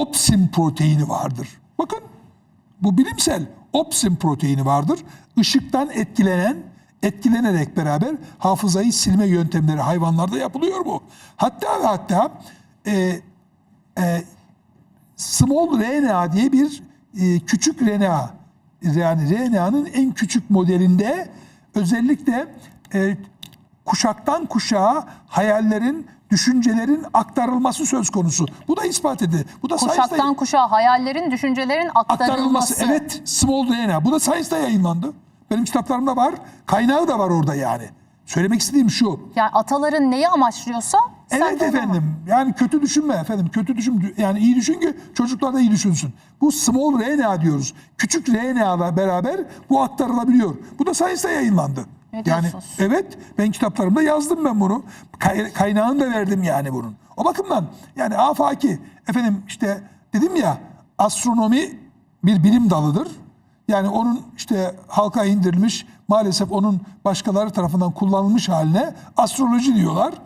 opsin proteini vardır. Bakın bu bilimsel opsin proteini vardır. Işıktan etkilenen, etkilenerek beraber hafızayı silme yöntemleri hayvanlarda yapılıyor bu. Hatta ve hatta e, e, small RNA diye bir e, küçük RNA yani RNA'nın en küçük modelinde özellikle e, kuşaktan kuşağa hayallerin, düşüncelerin aktarılması söz konusu. Bu da ispat edildi. Bu da Kuşaktan kuşağa hayallerin, düşüncelerin aktarılması. aktarılması. Evet, small DNA. Bu da Science'da yayınlandı. Benim kitaplarımda var. Kaynağı da var orada yani. Söylemek istediğim şu. Yani ataların neyi amaçlıyorsa sen Evet de onu efendim. Yani kötü düşünme efendim. Kötü düşün. Yani iyi düşün ki çocuklar da iyi düşünsün. Bu small RNA diyoruz. Küçük RNA ile beraber bu aktarılabiliyor. Bu da Science'da yayınlandı. Ne yani diyorsunuz? evet ben kitaplarımda yazdım ben bunu. Kay- kaynağını da verdim yani bunun. O bakımdan yani afaki efendim işte dedim ya astronomi bir bilim dalıdır. Yani onun işte halka indirilmiş maalesef onun başkaları tarafından kullanılmış haline astroloji diyorlar.